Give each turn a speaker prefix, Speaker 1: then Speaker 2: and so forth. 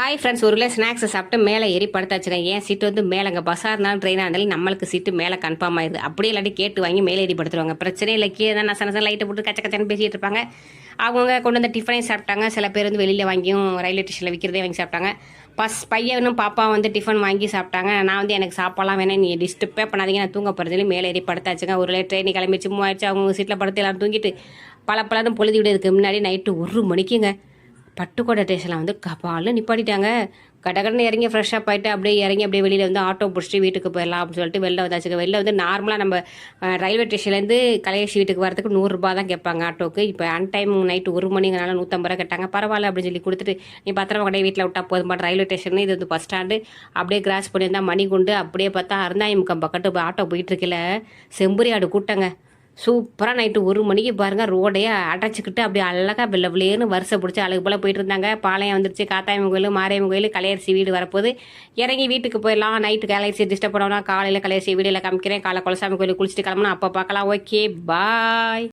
Speaker 1: Hi friends ஒரு glass ஸ்நாக்ஸை சாப்பிட்டு மேலே ஏறி படுத்தாச்சுங்க ஏன் சீட்டு வந்து மேலேங்க? பஸ்ஸாக இருந்தாலும் ட்ரெயினாக இருந்தாலும் நம்மளுக்கு சீட்டு மேலே கன்ஃபார்ம் ஆயிடுது. அப்படியே இல்லாட்டி கேட்டு வாங்கி மேலே ஏறி படுத்துருவாங்க. பிரச்சனை இல்லை. கீழே தான் நச நச லைட்டை போட்டு கச்ச கச்சன்னு பேசிகிட்டு இருப்பாங்க. அவங்க கொண்டு வந்த டிஃபனையும் சாப்பிட்டாங்க. சில பேர் வந்து வெளியில் வாங்கியும் ரயில்வே ஸ்டேஷனில் விற்கிறதே வாங்கி சாப்பிட்டாங்க. பஸ் பையனும் பாப்பா வந்து டிஃபன் வாங்கி சாப்பிட்டாங்க. நான் வந்து எனக்கு சாப்பாடலாம் வேணாம். நீ டிஸ்டர்பே பண்ணாதீங்க. நான் தூங்க போகிறதுல மேலே ஏறி படுத்தாச்சுங்க ஒரு லேட் ட்ரெயின் கிளம்பிச்சு மூவாயிடுச்சு. அவங்க சீட்டில் படுத்து எல்லாரும் தூங்கிட்டு பல பலரும் பொழுது விடுறதுக்கு முன்னாடி நைட்டு ஒரு மணிக்குங்க. பட்டுக்கோட்டை ஸ்டேஷனில் வந்து கபாலும் நிப்பாட்டிட்டாங்க. கடகடன்னு இறங்கி ஃப்ரெஷ்ஷப் ஆகிட்டு அப்படியே இறங்கி அப்படியே வெளியில் வந்து ஆட்டோ பிடிச்சிட்டு வீட்டுக்கு போயிடலாம் அப்படின்னு சொல்லிட்டு வெளில வந்தாச்சுங்க. வெளில வந்து நார்மலாக நம்ம ரயில்வே ஸ்டேஷன்லேருந்து கலையேசி வீட்டுக்கு வரதுக்கு நூறுரூபா தான் கேட்பாங்க ஆட்டோக்கு. இப்போ அன் டைம் நைட்டு ஒரு மணிங்கனால நூற்றம்பது ரூபா கேட்டாங்க. பரவாயில்ல அப்படின்னு சொல்லி கொடுத்துட்டு நீ பத்திரமா கொண்டே வீட்டில் விட்டால் போதும் பட் ரயில்வே ஸ்டேஷன் இது வந்து பஸ் ஸ்டாண்டு அப்படியே கிராஸ் பண்ணியிருந்தால் மணி கொண்டு அப்படியே பார்த்தா அருந்தாயமுக்கம் பக்கத்து ஆட்டோ போயிட்டு இருக்கல செம்புரி ஆடு கூட்டங்க. சூப்பராக நைட்டு ஒரு மணிக்கு பாருங்கள் ரோடையே அடைச்சிக்கிட்டு அப்படியே அழகா வெள்ளை வருஷம் பிடிச்சி அழகு போல் போயிட்டு இருந்தாங்க. பாளையம் வந்துருச்சு காத்தாயம்மன் கோயில் மாரியம்மன் கோயில் கலையரிசி வீடு வரப்போது இறங்கி வீட்டுக்கு போயிடலாம். நைட்டு கலையரிசி டிஸ்டர்ப் பண்ணோம்னா காலையில் கலையரிசி வீடியோவில் காமிக்கிறேன். காலை குலசாமி கோயில் குளிச்சுட்டு கிளம்புனா அப்போ பார்க்கலாம். Okay bye